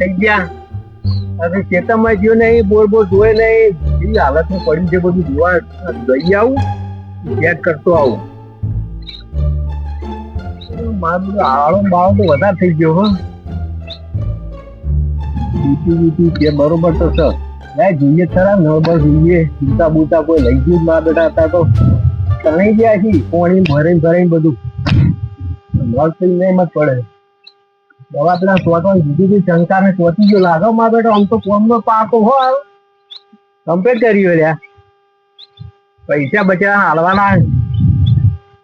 થઈ ગયા. હવે ખેતરમાં ગયો નહીં બોર બોર ધોય નહીં એવી હાલતમાં પડી છે, બધું જોવા જઈ આવું ચેક કરતો આવું. મારું આળો બાળો તો વધારે થઈ ગયો, હો. બીજું બીજું કે બરોબર તો સર ના, જોઈએ ખરા નળબર જોઈએ. ચિંતા બુતા કોઈ લઈ ગયું ના બેટા હતા તો. તણી ગયા છી પાણી ભરાઈને ભરાઈને બધું. નળ થઈ નહીં મત પડે. દવા પેલા સોટવાની દીધી હતી શંકા ને સોટી ગયો. લાગો માં બેટો, આમ તો કોમ નો પાકો હો કમ્પ્લીટ કર્યો લ્યા. પૈસા બચ્યા હાલવાના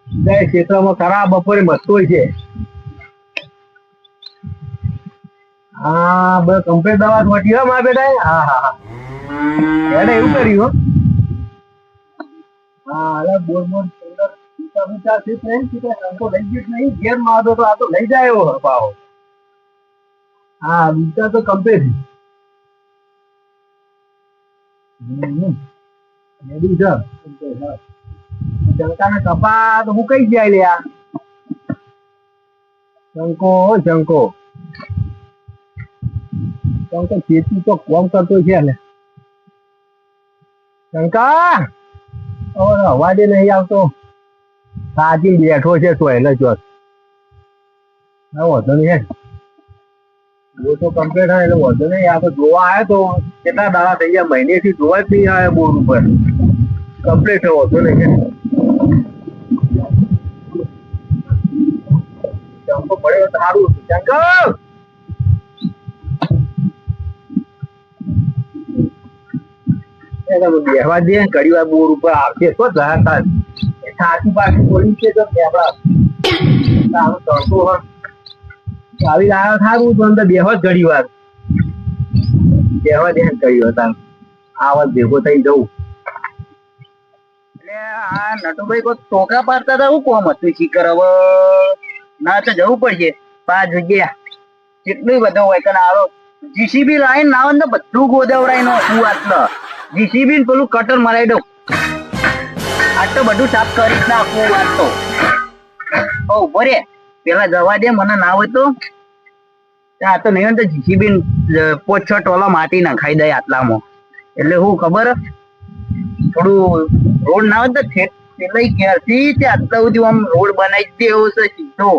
બીજા ક્ષેત્રમાં ખરા, બપોરે મસ્તો છે. હા બસ કમ્પ્લીટ દવા સોટી હો માં બેટા. હા હા હા. એને એવું કર્યું હો. સીટ નહીં સીધા શંકો લઈ ગયો નહીં? ગેર મારો તો આ તો લઈ જાય એવો પાવો હા બીજા તો કમ્પ્લીટ રેડી છે. શંકા ને કપા હું કઈ જાય લે આ શંકો શંકો. શંકો, ખેતી તો કોમ કરતો છે ને શંકા? અવાજે નહીં આવતો. સાચી બેઠો છે તો એને જો વાંધો નહીં હે તો કમ્પ્લીટ હોય એટલે વધુ નહીં. આ તો જોવા આવ્યો તો કેટલા દાડા થઈ ગયા, મહિનેથી જોવા જ નહીં આવ્યો બોર ઉપર. કમ્પ્લીટ છે વધુ નહીં. હે પડ્યો સારું એને બેહવા દે ઘડી વાર બોર ઉપર આવશે તો એ સાચી પાછી બોલી છે તો બેહવા. હોય. આવી આવ્યો સારું તો અંદર બેહો જ ઘડી વાર. બેહો ઘડી વાર તાર આવત ભેગો થઈ જવું એટલે આ નટુભાઈ કોઈ ટોકા પાડતા હતા? હું કોમ હતું શીખર હવે? ના તો જવું પડશે. પાંચ જગ્યા. કેટલું બધું હોય કે આરો જીસીબી લાઈન ના હોય બધું ગોદાવરાઈ નો શું આટલો જીસીબી પેલું કટર મરાઈ દઉં. આટલું બધું સાફ કરી નાખવું વાત તો. ઊભો રે. પેલા જવા દે, મને ના હોય તો. આ તો નહીં ને તો જીસીબી પોચ છ ટોલા માટી નખાઈ દે આટલામાં. એટલે હું ખબર, થોડું રોડ ના હોય તો ઠેક તે આટલા સુધી આમ રોડ બનાવી દેવો છે સીધો.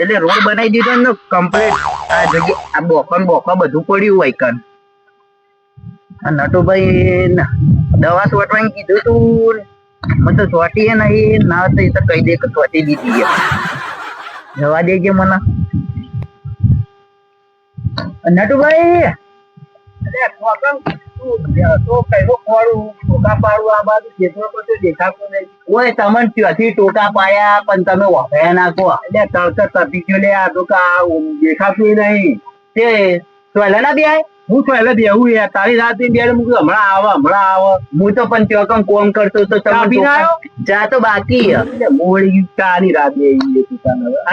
એટલે રોડ બનાવી દીધો ને કમ્પ્લીટ આ જગ્યા, આ બોકન બોકા બધું પડ્યું હોય કન નટુભાઈ ન- દવા સોટવાની કીધું તું મને તો એ નહીં, ના તો એ તો કહી દે કે સોટી દીધી જવા દેજે મને. નટુભાઈ? અરે ખોકમ ટોકા ઓય તમને ત્યાંથી ટોકા પાયા પણ તમે વફાયા નાખો એટલે તડકા તપી ગયો લે આ તો કા દેખાતું નહીં. તે સોયલા ના બેહાય હું તો એટલે બેહું યાર. તારી રાતની બેડ મૂકું હમણાં આવે હમણાં આવે. હું તો પણ ત્યાં કમ કરતો તો તમે? ચા તો બાકી છે. એટલે મોડી તારી રાત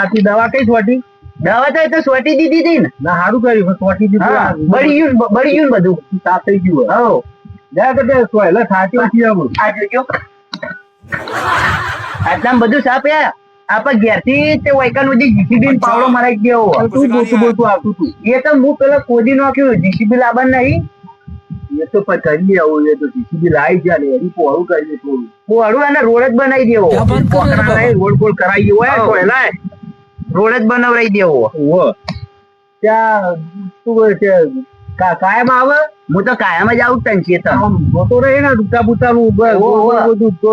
આથી દવા કઈ છોટી દવા તો એ તો સોટી દીધી હતી ને. ના સારું કર્યું સોટી દીધું બળી ગયું બળી ગયું બધું. સાફ થઈ ગયું. હો જા તે સોયલે સાચી વાત આવું. આ જોજો આટલામાં બધું સાપ્યા આપણે ઘેરથી તે વૈકલ સુધી જીસીબી પાવડો મરાઈ ગયો તું બોલતું બોલતું આવતું તું. એ તો હું પેલા કોદી નાખ્યું જીસીબી લાવવાનું નહીં. એ તો કરીએ આવું એ તો જીસીબી લાવી જાય ને એની પોળું દે થોડું. પોળું અને રોડ જ બનાવી દેવો. રોડ બોલ કરાવી હોય તો એના રોડ જ બનાવરાઈ દેવો. ત્યાં શું કહે છે કા- કાયમ આવે? હું તો કાયમ જ આવું ટંચીએ તો આમ જોતો રહે ને ડૂટા બુટાનું નું. બધું તો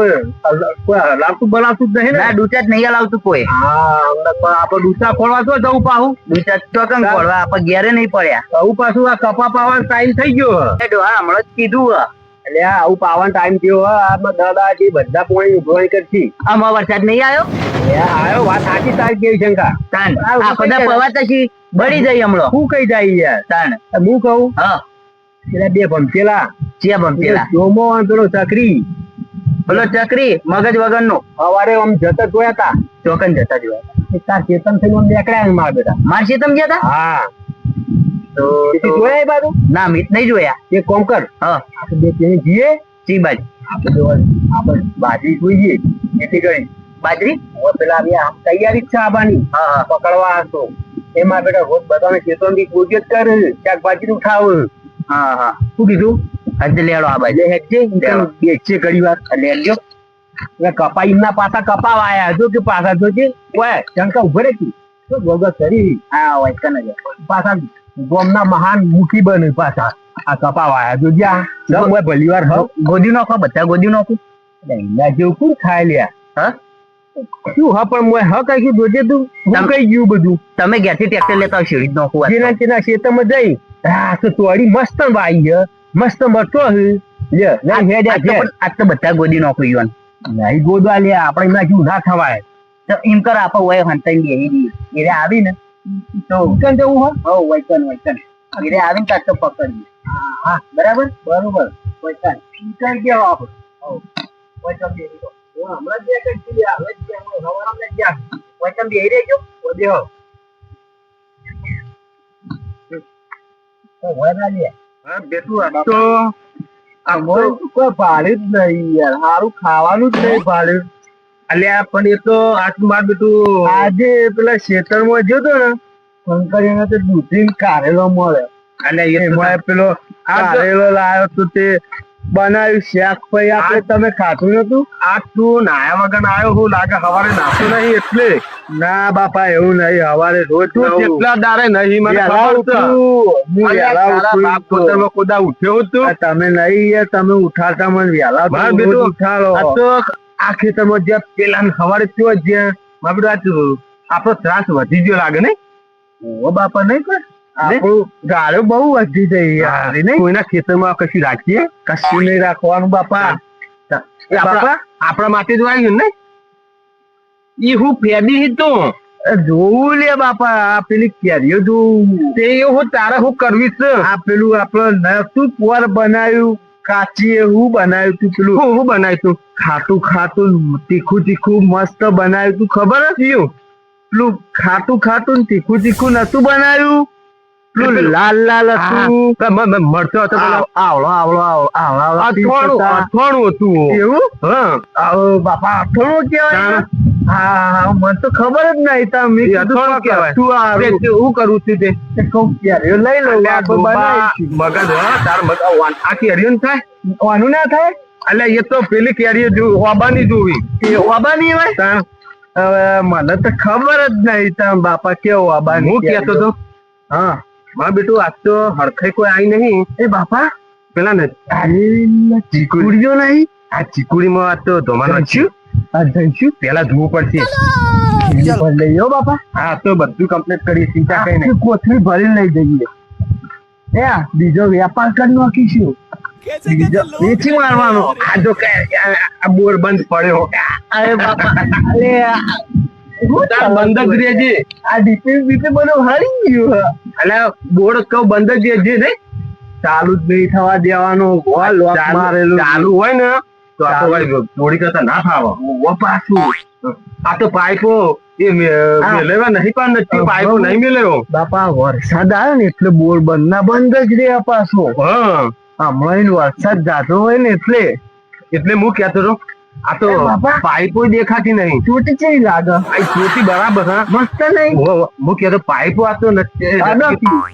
કોઈ હલાવતું બનાવતું જ નહીં ના. ડૂચા જ નહીં હલાવતું કોઈ. હા હમણાં પણ આપણે તો જવું પાહું? ડૂટા તો કેમ ખોળવા આપડે ઘેરે નહીં પડ્યા. આવું પાછું આ કપા પાવા ટાઈમ થઈ ગયો હે. હમણાં જ કીધું એટલે આવું પાવાનો ટાઈમ થયો. આમાં દાદા જે બધા પોણી ઉભરાણી કરશી આમાં વરસાદ નહીં આવ્યો આવ્યો આયો વાત સાચી તારી કેવી શંકા તાન આ બધા પવાતા છી બળી જાય હમણાં. શું કઈ જાય યાર? તાન હું કહું? હા. પેલા બે ભમકેલા ચિયા બમ્પેલા ચોમો અને પેલો ચકરી. પેલો ચકરી મગજ વગરનો. સવારે આમ જતા જોયા તા. ચોકન જતા જોયા તાર ચેતન થઈને આમ ને મારા બેટા. માર ચેતન ગયા તા? હા. તો જોયા એ બાજુ? ના મિત નહીં જોયા. એ કોમ કર હા આપણે બે ત્યાં જઈએ ચી બાજુ આપણે આપણે બાજરી જોઈએ. જેથી કરી બાજરી? હવે પેલા આમ તૈયારી જ છે આવવાની હા હા. પકડવા હતો એમાં બેટા રોજ બધાને ચેતન પૂજ્ય જ કર શાકભાજી નું ખાવ હા હા. શું કીધું? હજ લેડો આ બાજુ. હેડજે. બેચે ઘડી વાર. લેજો કપા એમના પાછા કપા વાયા જો કે પાછા જોજે ઓય શંકા ઊભો કી તું વગર કરી. હા હોય કને જ પાછા ગોમના મહાન મુખી બને પાછા. આ કપા વાયા જો જ્યાં જમ હોય ભલી વાર ગોદી નાખો બધા ગોદી નાખો. એના જેવું કોણ ખાઈ લ્યા? હા? શું હા પણ મોય કઈ આખી જોજે તું હું કઈ ગયું બધું. તમે ઘેરથી ટ્રેક્ટર લેતા જ નાખું જેના તેના ખેતરમાં જઈ આ તો તોડી મસ્ત વાઈ છે મસ્ત હે. લે ના હેડ આજ તો બધા ગોદી નોકરી યુવાન નહીં ગોદવા લે આપણે એમાં જેવું ના થવાય. તો એમ કર આપો હોય હંતાઈ દી એને આવી ને તો ઉકન જવું હો? હો વૈકન વૈકન એને આવીને તાર તો પકડી હા. બરાબર? બરોબર. વૈકન ઉકન કેવો આપણે વૈકમ બેહી ગયો. હું હમણાં જ થી આવે છે, હમણાં હવારમાં જ ગયા. વૈકન બેહી રહેજો ઓદે હો. તો હોય ના લે. હા બેટું આ તો આ મોય કોઈ ભાડે જ નહીં યાર સારું ખાવાનું જ નહીં ભાડે અલ્યા પણ એ તો આજ માર બેટું આજે પેલા ખેતરમાં ગયો તો ને શંકરીને તો દૂધી કારેલો મળે અને એમાં પેલો કારેલો લાવ્યો તો તે બનાવ્યું શાક ભાઈ આપણે તમે ખાધું નતું આ તું નાયા વગર આવ્યો હું લાગે સવારે નાસ્તો નહીં એટલે. ના બાપા એવું નહીં. હવારે રોજ તું. જેટલા દાડે નહીં મને ખબર કોદા ઉઠ્યો તું તમે નહીં તમે ઉઠાડતા મને વહેલા ઉઠાડો. આ ખેતરમાં જ્યાં પેલા સવારે થયો જ્યાં મારું આપડો ત્રાસ વધી ગયો લાગે ને ઓ બાપા નહીં આપણું ગાળો બહુ વધી જઈ યાર કોઈના ખેતરમાં કશું રાખીએ? કશું નહીં રાખવાનું બાપા. બાપા? આપણા માટે જ વાગ્યું ને? ઈ હું ફેદી હતો જોવું લે બાપા આ પેલી કેરીઓ જોવું. તે હું તારે હું કરવી છે? આ પેલું આપડે નતું પોર બનાવ્યું કાચી એવું બનાવ્યું તું પેલું. હું હું બનાવી તું? ખાટું ખાટું તીખું તીખું મસ્ત બનાવ્યું તું. ખબર હતી પેલું ખાટું ખાટું ને તીખું તીખું નતું બનાવ્યું? લાલ લાલ હતું. મળતો હતો આવળો આવળો આવળો હતા. એવું? હા. બાપા હા મને તો ખબર જ નહીં તા મેં એ કીધું અથાણું કે કહેવાય. શું હું કરું છું તે. તે લઈ લઉં. મગજ તાર મગજ. વાન- આ કેરીઓ ને થાય? વાનું ના થાય? એટલે એ તો પેલી કેરીઓ જો ઓબાની જોવી. એ ઓબાની હોય? હવે મને તો ખબર જ નહીં તમે બાપા કેવો આબાની હું કેતો તો? હા. હા બેટું આજ તો હરખાઈ કોઈ આવી નહીં. એ બાપા પેલા ને ચીકુડીઓ નહીં? આ ચીકુડીમાં આજ તો ધોવાનું છે. આ જઈશું પેલા ધોવું પડશે. લઈ આવો બાપા. હા તો બધું કમ્પ્લીટ કરી ચિંતા કઈ નહીં. કોથળી ભરી લઈ જઈએ. એ બીજો વેપાર કરી નાખીશું. બીજો વેચી મારવાનો. આ જો કે આ બોર બંધ પડ્યો. અરે બાપા અરે તાર આ ડીપી બીપી બધું હરી ગયું એટલે બોર્ડ કહું બંધ જ ને. ચાલુ જ નહીં થવા દેવાનું. હોલ ચાલુ મારેલું. ચાલુ હોય ને તો આ તો ભાઈ થોડી કરતા ના ઓ પાછું. આ તો પાઇપો એ. મેલેવા નહીં પણ નથી. પાઇપો નહીં મેલેવો. બાપા વરસાદ આવે ને એટલે બોર બંધ ના બંધ જ રે પાછો. હા. હમણાં વરસાદ જાતો હોય ને એટલે. એટલે હું કેતો હતો આ તો. પાઇપો દેખાતી નહીં. ચોટી ચેવી લાગે. ચોટી બરાબર હા. મસ્ત નહીં. હો, હો. હું કહેતો પાઇપો આ નથી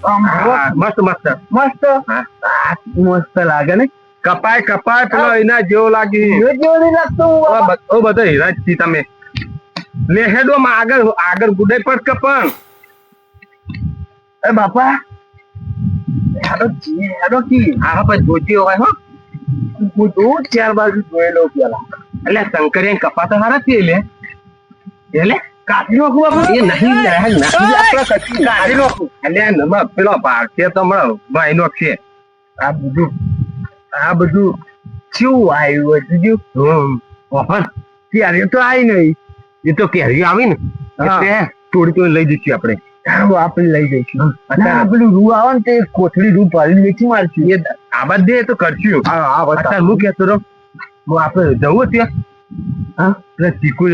હા, મસ્ત મસ્ત. મસ્ત. મસ્ત લાગે ને. કપાય કપાય પેલો એના જેવો લાગી. જેવો નહીં લાગતો ઓ બધા હીરા છી તમે. લે હેડો માં આગળ આગળ ગુડાઈ પર કપણ. પણ એ બાપા. હેડો હેડો કી. આ પછી જોતી હોય હો. હું દૂર ચાર બાજુ જોયેલો પેલા. એટલે શંકરિયા કપા તો હારા છે લે એટલે કાઢી નાખું બાપા એ નહીં નહીં આપણે કશું કાઢી નાખું. અલ્યા નમા પેલો ભારતીય તો હમણાં ભાઈ નો છે. આ બધું આ બધું કેવું આવ્યું હતું હમ. ઓફર ક્યારે તો આવી નહીં એ તો કેરી આવી ને. એટલે થોડી તો લઈ જઈશું આપણે. આપણે લઈ જઈશું. રૂ આવે ને તે કોથળી રૂ ભરીને વેચી મારશું. એ આબાદ દે તો કરશું. હા હા હું કેતો હું આપણે જવું ત્યાં? હા? પેલા ચીકુ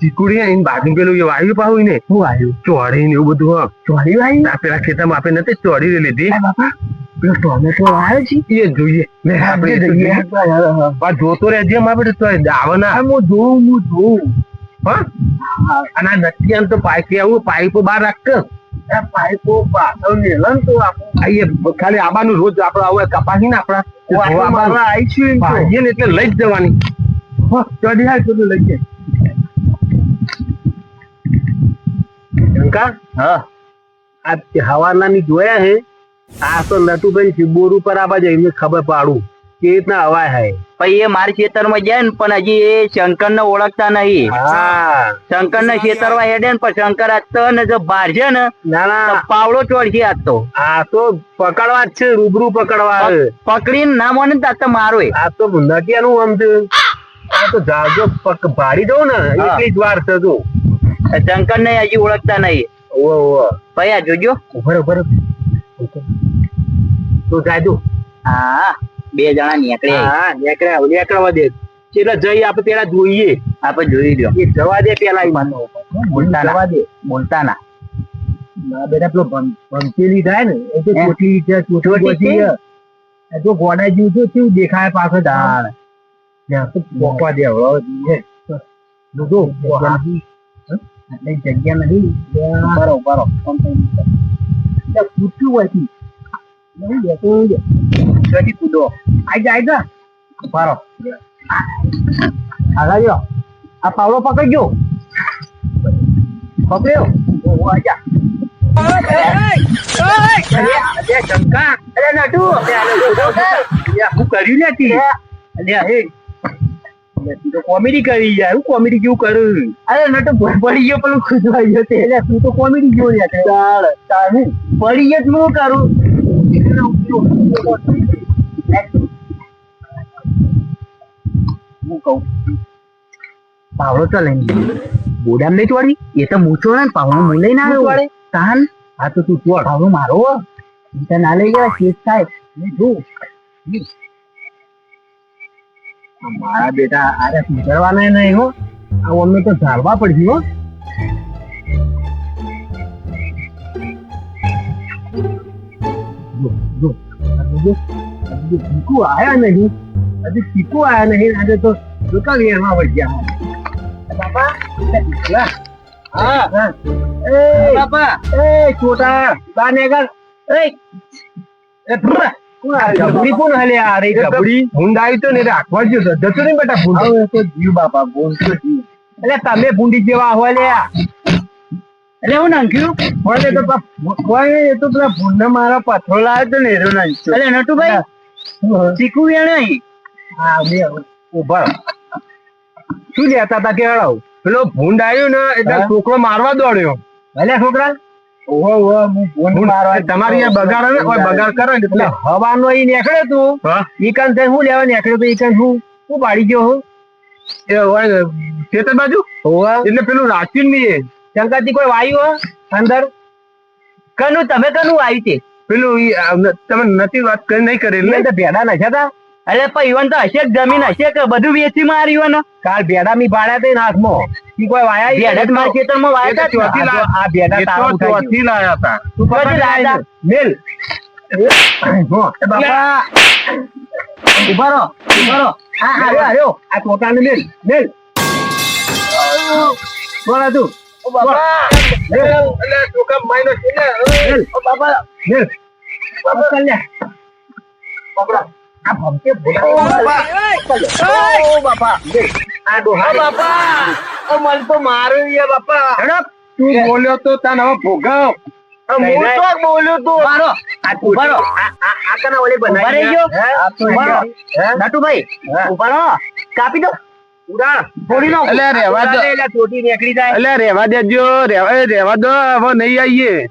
ચીકુડી એની બાજુ પેલું એ વાયુ પાવું ને શું ચોળી ને એવું બધું વાળી પેલા ખેતરમાં આપણે નથી ચોળી લીધી. પેલો ટોમેટો છે? એ જોઈએ. મેં આપણે જોતો રહેજે આપણે તો આવે ના હા, જોઉં હું જોઉં. હા? અને આ નથી આમ તો પાઇપ આવું પાઇપો બહાર રાખતો પાઇપો પાછળ મેલે તો આપણે. ખાલી આબાનું રોજ આપડે હવે કપાસી ને આપડા આવીશું એટલે લઈ જ જવાની. ચડી હાલ બધું લઈ જાય. હા. આ હવાના ની જોયા હે? આ તો નટુભાઈ બોર ઉપર આવા જાય એમને ખબર પાડું. કે રીતના અવાય હે? પછી એ મારા ખેતરમાં જાય ને પણ હજી એ શંકર ને ઓળખતા નહીં. શંકર ને ખેતરમાં હેડે ને પણ શંકર આજ તો ને જો બહાર છે ને પાવડો ચોડશે આજ તો. આ તો પકડવા જ છે રૂબરૂ પકડવા. પકડી પકડીને ના મને ને તો મારો. આ તો નટિયાનું આમ છે. આ તો જાજો પક ભાડી દઉં ને. એટલી જ વાર છે જો. શંકર ને હજી ઓળખતા નહીં. ઓવો ઓવો ભાઈ આ જોજો. ઉભર ઉભર તો જાજો હા. બે જણા નીકળે. હા નેકળ્યા નીકળવા દે. એટલે જઈ આપણે પેલા જોઈએ. આપણે જોઈ લ્યો. એ જવા દે પેલા એ માનો. બોલતા જવા દે. બોલતા ના. ના બેટા પેલો ભં- ભંકેલી થાય ને? એ તો ચોટી છે ચોટી છે? એ તો ગોડા જેવું તો કેવું દેખાય પાછળ? દાળ પોકવા દે હવે. જોજો, એટલે જગ્યા નહીં બરો બરો ત્યાં કૂદતું હોય છે. નહીં બેઠો હોય. જલ્દી કૂદો આઈ જા, આઈ જા. રહો. આગળ જો. આ પાવડો પકડજો પકડ્યો ઓહો, આઈ જા. અરે, અરે, શંકા. અરે, નટુ. અરે, અરે, હું કર્યું ને તી? અરે, હે. અરે, તું તો કોમેડી કરી યાર હું કોમેડી જેવું કરું અરે નટુ પડી ગયો પેલું ખુદવાઈ ગયો એટલે તું તો કોમેડી જેવો તાળ તાળ હું પડી ગયો હું કરું હું કહું? પાવડો તો લઈને બોડામ નહીં તોડી એ તો મૂછો ને પાવડો હું લઈને આવ્યો તોડે? તાન? હા તો તું તોડ. પાવડો મારો તો ના લઈ ગયા કેસ થાય. જો. મારા બેટા આરે સુધરવાના નહીં હો. આ અમને તો ઝાડવા પડશે હો. જો, જો. આ જો, આ જો ચીકુ આયા નહીં. હજી ચીકુ આયા નહીં. આજે તો જોતા વેરમાં વળગ્યા બાપા હા. હા. એ બાપા. એ છોટા બા નેગર એ એ ભૂરા આ ગબડી કોણ હલ્યા અરે ગબડી? ભૂંડ આવી તો ને રાખવા જો જતો નહીં બેટા ભૂંડ. હવે તો જીવ બાપા ભૂંડ તો જીવ. એટલે તમે ભૂંડી જેવા હો લે એટલે હું નાખ્યું? હોય તો કોઈ એ તો પેલા ભૂંડ મારા પથરો લાવ્યો તો ને એરો નાખ્યો. એટલે નટુભાઈ? ચીકુ વેણ હા બે ઊભા શું લેતા હતા પેલો ભૂંડ આવ્યો ને એટલે છોકરો મારવા દોડ્યો. ભલે છોકરા. તમારી બગાડ ને કોઈ બગાડ કરે ને એટલે હવાનો ઈ નીકળ્યો તું. ઈ કાન થઈને હું લેવા નીકળ્યો તો? ઈ કાન હું? હું પાડી ગયો હું? ખેતર બાજુ? એટલે પેલું રાખ્યું નહીં એ. કોઈ વાયુ અંદર? કનું તમે કનું આવી તે? પેલું ઈ તમે નથી વાત કરી નહીં કરેલી ભેડા નાખ્યા હતા. અરે પણ ઈવન તો હશે જમીન હશે કે બધું વેચી માર ઈવન. કાલ ભેડા મી ભાડ્યા તઈ હાથમાં. ઈ કોઈ વાયા ભેડા મારા ખેતરમાં વાયા હતા ચોથી લાયા. આ ભેડા તારું ચોથી લાયા હતા. ચોથી લાયા મેલ. બાપા. ઊભા રહો ઊભા રહો. આ આર્યો આર્યો આ ટોટાને મેલ. મેલ. બોલા તું. ઓ બાપા. એટલે ટોકા માઈનો છે ને? ઓ બાપા. મેલ બાપા. ચાલ લે. બાપા. આ ભમકે બોલા ઓ બાપા. આ ડોહા બાપા. ઓ મન તો માર્યો યાર બાપા. ઝડપ. તું બોલ્યો તો તને હવે ભોગવ. હું તો બોલ્યો તો. ઊભા રહો ઊભા રહો આ કના ઓલે બનાવી ગયો. હે? આ તો ઊભા રહો. હે? નટુભાઈ હા. ઊભા રહો કાપી દો. દેજો દો હવે નહીં આવીએ.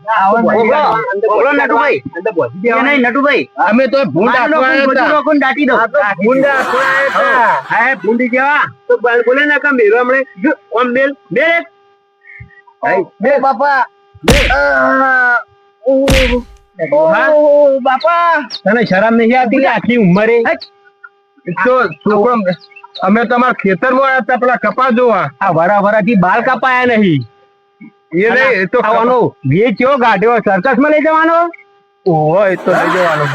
નટુભાઈ. અમે તો ભૂંડ દાટી દો. ભૂંડ હા, ભૂંડી જેવા. તો બોલે ને. હાય, બેલ. બાપા. તને શરમ નહીં આવતી? આટલી ઉંમરે? તો છોકરો અમે તમારા ખેતરમાં આવ્યા હતા પેલા કપા જોવા. આ વરા વરા થી બાલ કપાયા નહીં. એ નહીં તો ખાવાનો વેચ્યો ગાઢ્યો સરકસમાં લઈ જવાનો? એ તો લઈ જવાનો.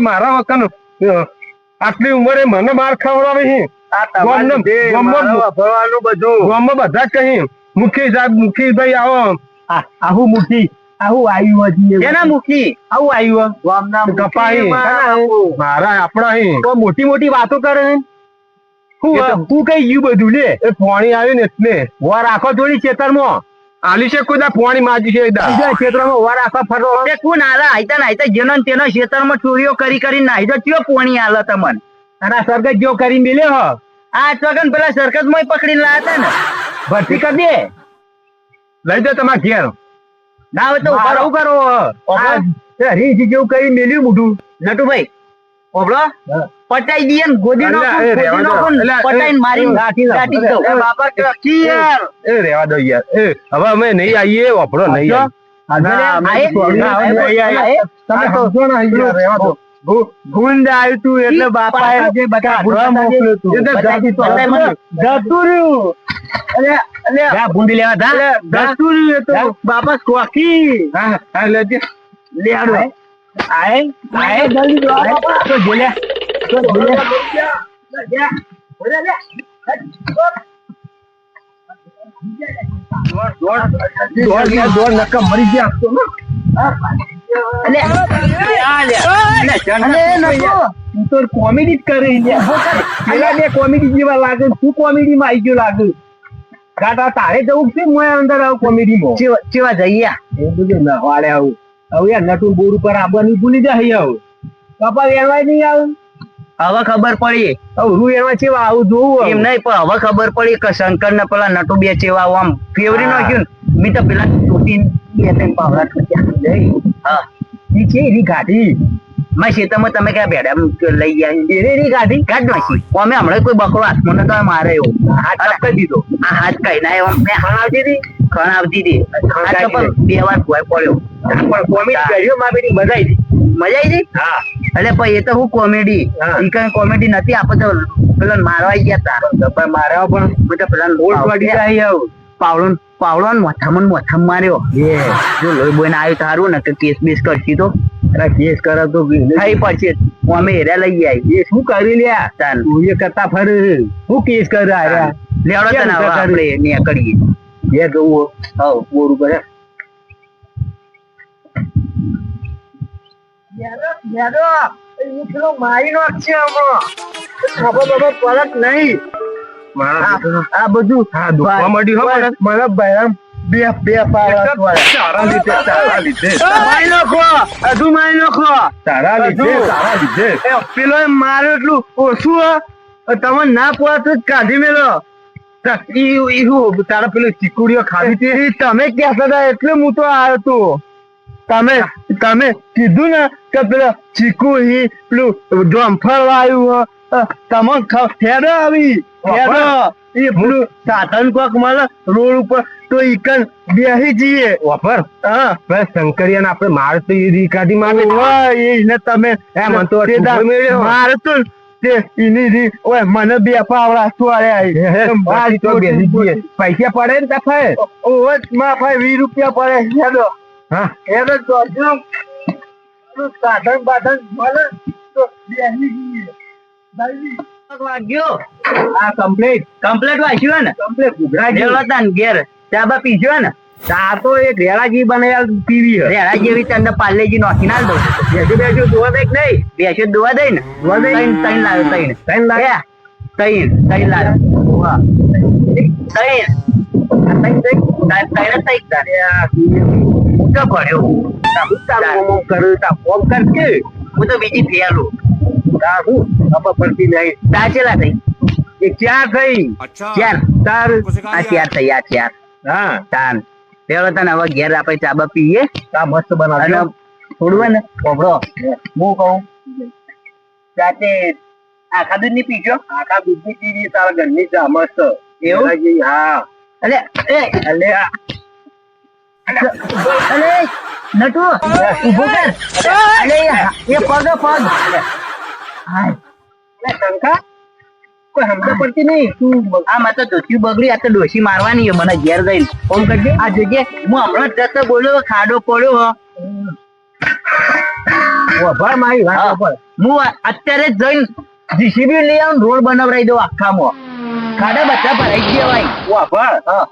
મારા વખત આટલી ઉંમરે મને માર ખવડાવે બધું. ગામમાં બધા જ કહી મુખી સાહેબ મુખી ભાઈ આવો આહુ મુઠી આહુ આવ્યું કેના મુખી? આવું આવ્યું ગામના કપાઈ. મારા આપણા અહીં. તો મોટી મોટી વાતો કરે ને એ તો- કઈ ગયું બધું લે? એ પાણી આવ્યું ને એટલે. વાર રાખો થોડી ખેતરમાં. આલી છે કોઈ પાણી માજી છે બીજા ખેતરમાં વાર રાખવા ફરો. તે કોણ આલા? આયતા ને આયતા જેનો ને તેનો ખેતરમાં ચોરીઓ કરી કરી નાહી તો કયો પોણી આલે તમને? અને સરગત જો કરી મિલ્યો હો. આ ચોગન પેલા સરકસમાં પકડીને લાયા હતા ને. ભરતી કરી દે. લઈ દો તમારા ઘેર. ના હોય તો ઊભા રહું. કરો રીંછ જેવું કઈ મેલ્યું મોઢું? નટુભાઈ ઓબળો? પટાઈ દઈએ ને ગોદી નો. અલ્યા, એ- લાઠી લાવ. દઉં. બાપા કકી યાર. એ રેવા દો યાર. એ હવે અમે નહીં આવીએ ઓબળો નહીં. આવીએ. તમે તો યાર, દો. ભૂ- આવ્યું તું એટલે બાપાએ આજે બધા મોકલ્યું તું. એ તો જતું રહ્યું. લેવા જતું તો. બાપા શોખી. હા હા લેજે લે હાલો. આય, આય, જલ્દી દો, આ બાપા. તો જોલ્યા. તો જોલ્યા. દોડ યાર, દોડ નક્કા મરી ગયા તો ને. અલે, કોમેડી જ કરે પેલા બે કોમેડી જેવા લાગે તું કોમેડી માં આવી ગયો લાગે કાકા તારે જવું છે હું અંદર આવું કોમેડી માં? ચેવા ચેવા જઈએ? એ બધું ના વાળે આવું. હવે યાર નટુ બોર ઉપર આવવાની ભૂલી જાય આવું કપા વેરવાય નહીં આવું. હવે ખબર પડી. હવે રૂ એમાં છે આવું જોવું એમ નહીં પણ હવે ખબર પડી કે શંકર ને પેલા નટુ બે ચેવા આમ ફેવરી હા. નાખ્યું મેં તો પેલા તૂટી બે પાવડા ઠોક્યા. જઈ. હા. છે એની ગાડી. મારા ખેતરમાં તમે ક્યાં ભેડા લઈ ગયા એની ગાડી? કાઢ નાખી. અમે હમણાં કોઈ બકરો હાથમાં નતો મારે એવો. હાથ કાપી દીધો. આ હાથ કઈ ના એવા મેં આવતી હતી? ખણ આવતી હતી. ખણ આ તો પણ બે વાર ભોય પડ્યો. પણ કોમેડી કર્યો માં બેની મજા આવી મજા આવી હા. એટલે પણ એ તો હું કોમેડી. ઈ કઈ કોમેડી નથી. આપણે તો પેલા મારવા ગયા હતા. મારવા પણ. મેં પેલા ઓld પડી જાય આવું. પાવડો પાવડો ને મથામાં ને માર્યો. એ જો લોહી બોઈને આવ્યું તારું ને કે કેસ બેસ કરશી તો. અરે કેસ કરે તો થઈ પડશે. અમે હેરા લઈ આવી એ શું કરી લ્યા? તાન. તું એ કરતા ફર. હું કેસ કરે આર્યા લેવડો તને આપણે નીકળીએ. એ જોવું હવ આમાં. ખબર ખબર પરત બેટાનો. આ બધું હા દુખવા માંડ્યું હો મને. મને બે બે પાવડા તારા લીધે તારા લીધે. મારી નાખો હજુ મારી નાખો. તારા લીધે તારા લીધે. પેલો એમ મારે એટલું ઓછું તમે ના પોત કાઢી મેલો. તારા પેલું ચીકુડીઓ ખાવી હતી તમે કહેતા હતા એટલે હું તો આવ્યો તો. તમે તમે કીધું ને કે પેલો ચીકુ હી પેલું જમફળ વાયું તમે ઠેડો આવી ઠેડો એ ભૂલું સાધન કોક મળે રોડ ઉપર તો ઈકન બેહી જઈએ. ઓફર હા. બસ શંકરિયાને આપણે માર તો એ રીકાધી મારે. એ ને તમે એમ મને તો. મારે તો તે ઈની રી ઓય મને બે પાવડા તો બેસી જઈએ. પૈસા પડે ને તફાય ઓયમાં ભાઈ વીસ રૂપિયા પડે હેડો. હા. હેડો જોજો સાધન બાધન મળે તો બેસી જઈએ. ભાઈ, વાગ્યો. આ કમ્પ્લીટ કમ્પ્લેટ વાગ્યો ને? કમ્પ્લીટ ઘૂઘરા લેવડો તાન ઘેર ચા પીજો ને? આ તો એક રેલાજી બનાવ્યા ટીવી રેડા જેવી તને પાર્લેજી નાખી ના દઉં. બેસી બેસી જોવા દે નહીં. બેસો દોવા દઈ ને. દોવા દઈ? તૈન તૈન લાવ્યો તૈન ત્રણ લાખ? તૈન તૈન લાવ્યો તૈન આ તૈન તૈન તૈન તૈન જ તૈન તારે. હું તો બીજી ફેરું હું ખબર પડતી નહીં થઈ. એ ચાર થઈ? ચાર તાર. આ ચાર થઈ? આ ચાર હા તાર. પેલો તને હવે ઘેર આપણે ચા બા પીએ તા મસ્ત અને બનાવ્યો થોડું ને? કોબડો હું કહું? જાતે આખા દૂધની પીજો આખા દૂધની પીજી તારા ઘરની ચા મસ્ત. એવું? હા. અલે એ અલે આ. અલે નટુ ઊભો કર. અલે એ પગ પગ. હાય શંકા? કોઈ સમજ પડતી નહીં. આ માં ધોતી બગડી આ તો ડોશી મારવાની મને ઘેર જઈને. ફોન કરજે. આ જોજે હું હમણાં જતો બોલ્યો ખાડો પડ્યો વભાર મારી વાત હું. અત્યારે જઈને જીસીબી લઈ આવું રોડ બનાવરાઈ દો આખામાં. ખાડા બધા ભરાઈ ગયા ભાઈ હા.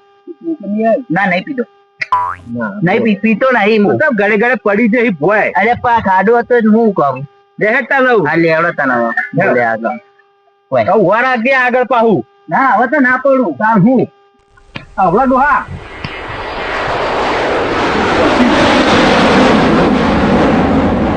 ના નહીં પીધો. નહીં પીતો નહીં હું. ગળે ઘરે પડી જઈ ભોય. અરે પા ખાડો હતો હું કહું. દેખતા લઉં આ લેવડો તને હવે. લે આગળ. ઓય. ઊભા રાખજે આગળ પાહું ના હવે તો ના પડું તાર હું આવડા ડોહા